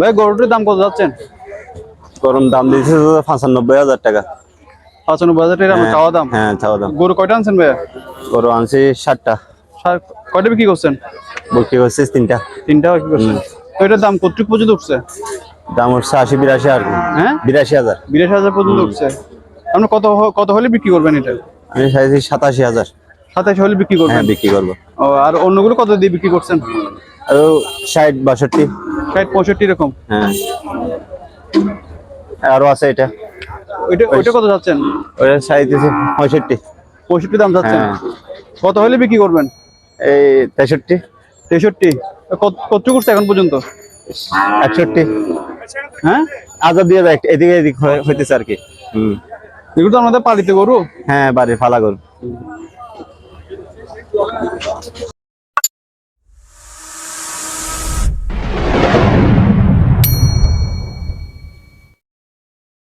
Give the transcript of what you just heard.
ভাই গরুটির দাম কত যাচ্ছেন? গরম দাম দিয়েছে পঁচানব্বই হাজার টাকা। পঁচানব্বই হাজার টাকা চাওয়া দাম? হ্যাঁ চাওয়া দাম। গরু কয়টা আনছেন ভাইয়া? গরু আনছি ষাটটা কয়টা বিক্রি করছেন? বিক্রি করছিস তিনটা। তিনটা বিক্রি করছেন। তো এটার দাম কতটুক পর্যন্ত উঠছে? দাম হচ্ছে আশি বিরাশি আর কি। হ্যাঁ? বিরাশি হাজার। বিরাশি হাজার পর্যন্ত উঠছে। আপনি কত কত হলে বিক্রি করবেন এটা? আমি চাইছি সাতাশি হাজার। সাতাশি হলে বিক্রি করবেন? হ্যাঁ বিক্রি করব। ও আর অন্যগুলো কত দিয়ে বিক্রি করছেন? আর ষাট বাষট্টি। ষাট পঁয়ষট্টি এরকম? হ্যাঁ। আরও আছে এটা। ওইটা ওইটা কত যাচ্ছেন? ওটা চাইতেছি পঁয়ষট্টি। পঁয়ষট্টি দাম যাচ্ছেন হ্যাঁ। কত হলে বিক্রি করবেন? এই তেষট্টি। তেষট্টি। কত- কতটুকু করছে এখন পর্যন্ত? একষট্টি। হ্যাঁ? আজাদ দিয়ে দেয় এদিকে এদিক হয়ে- হইতেছে আর কি। হুম। এগুলো তো আমাদের পালিত গরু? হ্যাঁ বাড়ির ফালা গরু।